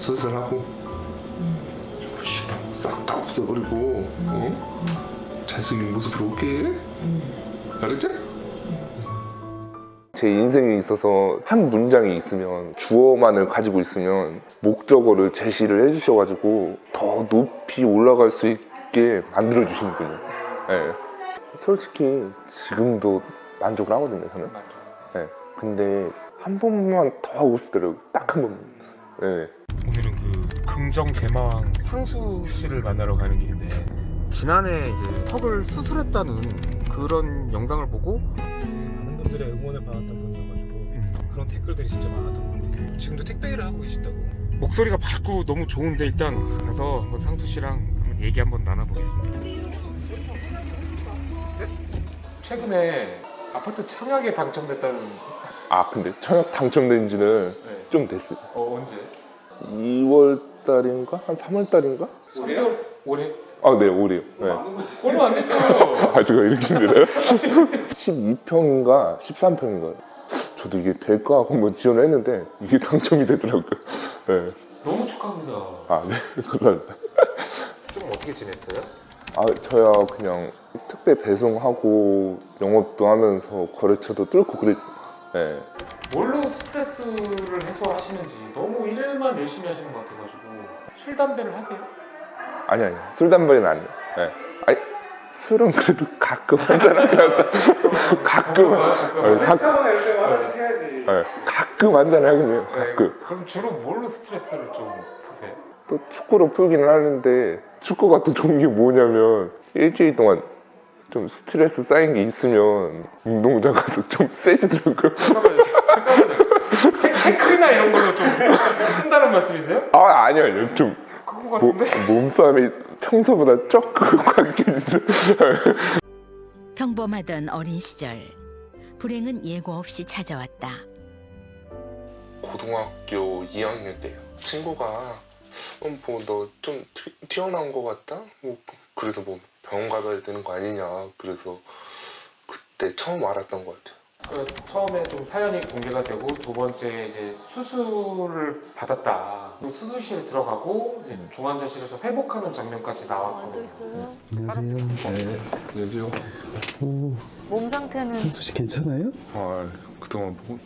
수술하고 싹 다 없애버리고 어? 잘생긴 모습으로 올게 알았지? 제 인생에 있어서 한 문장이 있으면 주어만을 가지고 있으면 목적어를 제시를 해주셔가지고 더 높이 올라갈 수 있게 만들어 주시는군요. 네. 솔직히 지금도 만족을 하거든요, 저는. 네. 근데 한 번만 더 하고 싶더라고요. 딱 한 번만. 네. 오늘은 그 긍정 대마왕 상수 씨를 만나러 가는 길인데 지난해 이제 턱을 수술했다는 그런 영상을 보고 많은 분들의 응원을 받았던 분이어가지고 그런 댓글들이 진짜 많았던 것 같아요. 지금도 택배 일을 하고 계시다고. 목소리가 밝고 너무 좋은데 일단 가서 한번 상수 씨랑 한번 얘기 한번 나눠보겠습니다. 최근에 아파트 청약에 당첨됐다는 아, 근데 청약 당첨된 지는 네. 좀 됐어요. 어 언제? 2월 달인가? 한 3월 달인가? 올해? 올해? 아, 네, 올해요. 네. 얼마 안 됐죠? 아, 제가 이렇게 힘드나요? 12평인가 13평인가 저도 이게 될까 하고 한번 지원을 했는데 이게 당첨이 되더라고요. 네. 너무 축하합니다. 아, 네. 감사합니다. 좀 어떻게 지냈어요? 아, 저야 그냥 택배 배송하고 영업도 하면서 거래처도 뚫고 그랬죠. 네. 뭘로 스트레스를 해소하시는지 너무 일만 열심히 하시는 것 같아가지고 술 담배를 하세요? 아니, 아니. 술, 담배는 아니에요. 네. 아니, 술은 그래도 가끔 한잔 하긴 하죠. 가끔. 아니, 가끔. 이렇게 하나씩 해야지. 네. 가끔 한잔 하긴 해요. 가끔. 그럼 주로 뭘로 스트레스를 좀 푸세요? 또 축구로 풀기는 하는데 축구가 또 좋은 게 뭐냐면 일주일 동안 좀 스트레스 쌓인 게 있으면 운동장 가서 좀 세지더라고요. 태클이나 이런 걸로 좀 푼다는 말씀이세요? 아 아니요 좀 그거 모- 같은데? 몸싸움이 평소보다 조금 강해지죠. 평범하던 어린 시절 불행은 예고 없이 찾아왔다. 고등학교 2학년 때요. 친구가 어, 뭐너 좀 튀어나온 것 같다? 뭐 그래서 뭐 병원 가봐야 되는 거 아니냐. 그래서 그때 처음 알았던 것 같아요. 그 처음에 좀 사연이 공개가 되고 두 번째 이제 수술을 받았다. 또 수술실에 들어가고 이제 중환자실에서 회복하는 장면까지 나왔거든요. 안녕하세요. 네, 안녕하세요. 오, 몸 상태는 상수 씨 괜찮아요? 아, 그동안 뭐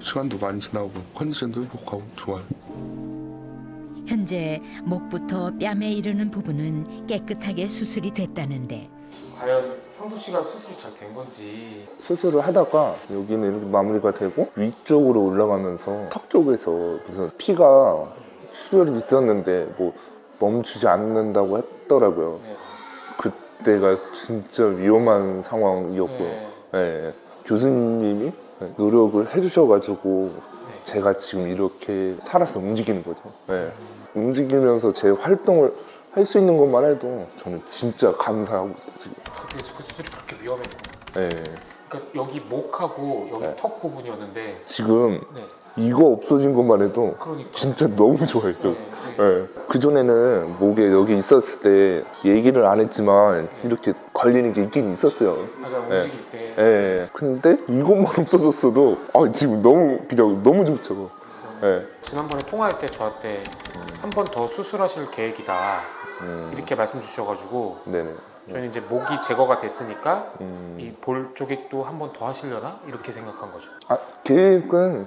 시간도 많이 지나고 컨디션도 회복하고 좋아요. 현재 목부터 뺨에 이르는 부분은 깨끗하게 수술이 됐다는데 과연 상수 씨가 수술이 잘 된 건지 수술을 하다가 여기는 이렇게 마무리가 되고 위쪽으로 올라가면서 턱 쪽에서 무슨 피가 출혈이 있었는데 뭐 멈추지 않는다고 했더라고요. 네. 그때가 진짜 위험한 상황이었고요. 네. 예, 교수님이 노력을 해주셔가지고 네. 제가 지금 이렇게 살아서 움직이는 거죠. 예. 움직이면서 제 활동을 할 수 있는 것만 해도 저는 진짜 감사하고 있어요, 지금. 그래서 그 수술이 그렇게 예. 거예요. 그러니까 여기 목하고 여기 네. 턱 부분이었는데 지금 네. 이거 없어진 것만 해도 그러니까 진짜 너무 좋아요. 저. 네, 네. 예. 그전에는 목에 여기 있었을 때 얘기를 안 했지만 이렇게 걸리는 게 있긴 있었어요. 내가 네. 움직일 때 예. 근데 이것만 없어졌어도 아, 지금 너무 그냥 너무 좋죠. 예. 지난번에 통화할 때 저한테 한 번 더 수술하실 계획이다 음, 이렇게 말씀 주셔가지고 네네. 저희는 이제 목이 제거가 됐으니까 음. 이볼 쪽에 또 한 번 더 하시려나 이렇게 생각한 거죠. 아, 계획은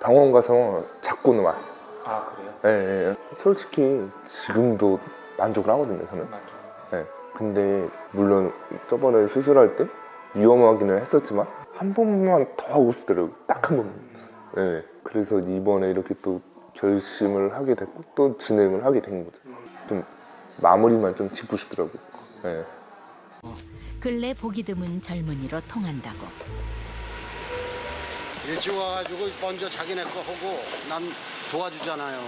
병원 가서 잡고는 왔어요. 아 그래요? 예, 예. 솔직히 지금도 만족을 하거든요, 저는. 맞죠. 예. 근데 물론 저번에 수술할 때 위험하기는 했었지만 한 번만 더 하고 싶더라고요. 딱 한 번만. 예. 그래서 이번에 이렇게 또 결심을 하게 됐고 또 진행을 하게 된 거죠. 좀 마무리만 좀 짓고 싶더라고요. 예. 근래 보기 드문 젊은이로 통한다고 일찍 와가지고 먼저 자기네 거 하고 남 도와주잖아요.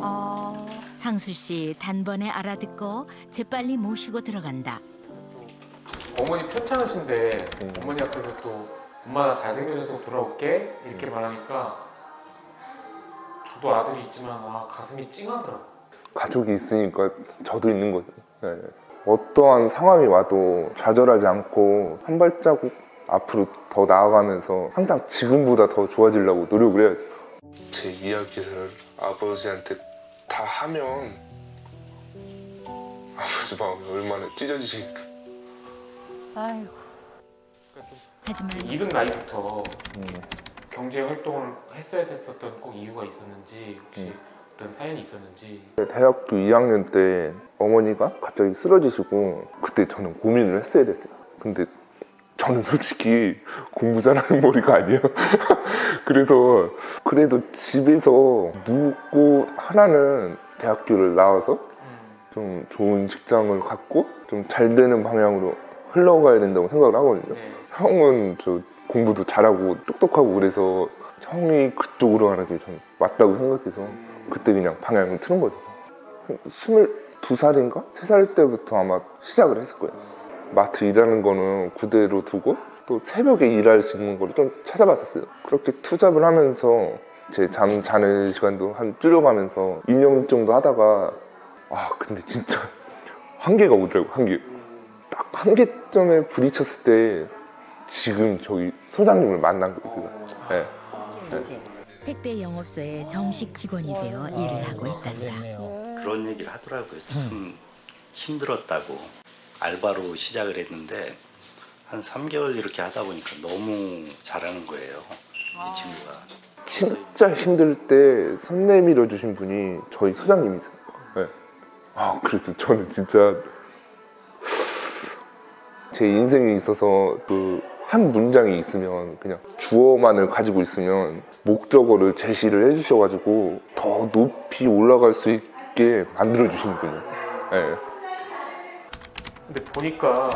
아, 상수 씨 단번에 알아듣고 재빨리 모시고 들어간다. 어머니 편찮으신데 음. 어머니 앞에서 또 엄마 나 잘생겨져서 돌아올게 이렇게 말하니까 저도 아들이 있지만 아 가슴이 찡하더라고. 가족이 있으니까 저도 있는 거죠. 예. 어떠한 상황이 와도 좌절하지 않고 한 발자국 앞으로 더 나아가면서 항상 지금보다 더 좋아지려고 노력을 해야죠. 제 이야기를 아버지한테 다 하면 아버지 마음이 얼마나 찢어지시겠어. 아이고. 하지만 이른 나이부터 경제 활동을 했어야 됐었던 꼭 이유가 있었는지 혹시 음. 어떤 사연이 있었는지 대학교 2학년 때 어머니가 갑자기 쓰러지시고 그때 저는 고민을 했어야 됐어요. 근데 저는 솔직히 공부 잘하는 머리가 아니에요. 그래서 그래도 집에서 묵고 하나는 대학교를 나와서 좀 좋은 직장을 갖고 좀 잘 되는 방향으로 흘러가야 된다고 생각을 하거든요. 네. 형은 저 공부도 잘하고 똑똑하고 그래서 형이 그쪽으로 가는 게전 맞다고 생각해서 그때 그냥 방향을 트는 거죠. 22살인가? 3살 때부터 아마 시작을 했을 거예요. 마트 일하는 거는 그대로 두고 또 새벽에 일할 수 있는 거를 좀 찾아봤었어요. 그렇게 투잡을 하면서 제 잠 자는 시간도 한 줄여가면서 2년 정도 하다가 아 근데 진짜 한계가 오더라고 한계. 딱 한계점에 부딪혔을 때 지금 저기 소장님을 만난 거예요. 제가. 네. 택배 영업소의 정식 직원이 되어 일을 하고 있단다. 그런 얘기를 하더라고요. 참 힘들었다고 알바로 시작을 했는데 한 3개월 이렇게 하다 보니까 너무 잘하는 거예요. 이 친구가. 진짜 힘들 때 손 내밀어 주신 분이 저희 소장님이세요. 네. 아 그래서 저는 진짜 제 인생에 있어서 그 한 문장이 있으면 그냥 주어만을 가지고 있으면 목적어를 제시를 해주셔가지고 더 높이 올라갈 수 있게 만들어 주시는군요. 네. 근데 보니까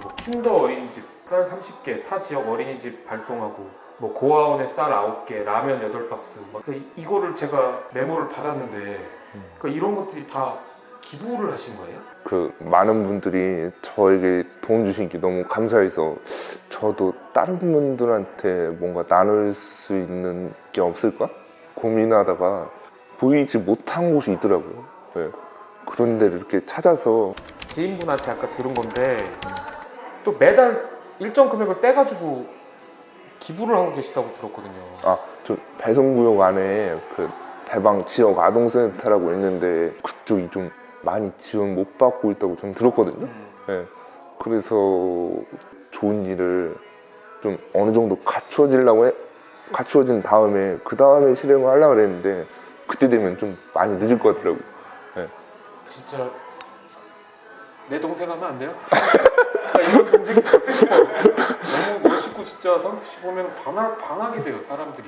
뭐 킨더 어린이집 쌀 30개, 타 지역 어린이집 발송하고 뭐 고아원에 쌀 9개, 라면 8박스 막 그러니까 이- 이거를 제가 메모를 받았는데 그러니까 이런 것들이 다 기부를 하신 거예요? 그 많은 분들이 저에게 도움 주신 게 너무 감사해서 저도 다른 분들한테 뭔가 나눌 수 있는 게 없을까 고민하다가 보이지 못한 곳이 있더라고요. 네. 그런 데를 이렇게 찾아서 지인분한테 아까 들은 건데 또 매달 일정 금액을 떼가지고 기부를 하고 계시다고 들었거든요. 아, 저 배송구역 안에 그 대방 지역 아동센터라고 있는데 그쪽이 좀 많이 지원 못 받고 있다고 좀 들었거든요. 네. 그래서 좋은 일을 좀 어느 정도 갖추어지려고 해, 갖추어진 다음에 그 다음에 실행을 하려고 그랬는데 그때 되면 좀 많이 늦을 것 같더라고요. 진짜 내 동생 하면 안 돼요? 나 이런 싶어. 너무 멋있고 진짜 상수 씨 보면 반하, 반하게 돼요 사람들이.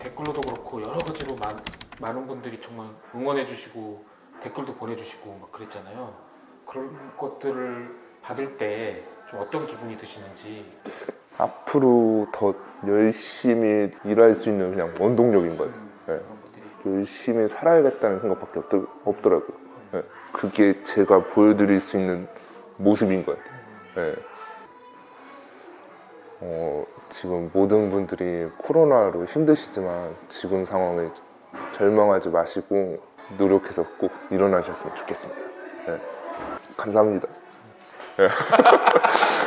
댓글로도 그렇고 여러 가지로 많, 많은 분들이 정말 응원해주시고 댓글도 보내주시고 막 그랬잖아요. 그런 것들을 받을 때 좀 어떤 기분이 드시는지. 앞으로 더 열심히 일할 수 있는 그냥 원동력인 것 같아요. 네. 열심히 살아야겠다는 생각밖에 없더, 없더라고요. 네. 그게 제가 보여드릴 수 있는 모습인 것 같아요. 네. 어, 지금 모든 분들이 코로나로 힘드시지만 지금 상황에 절망하지 마시고 노력해서 꼭 일어나셨으면 좋겠습니다. 네. 감사합니다. 네.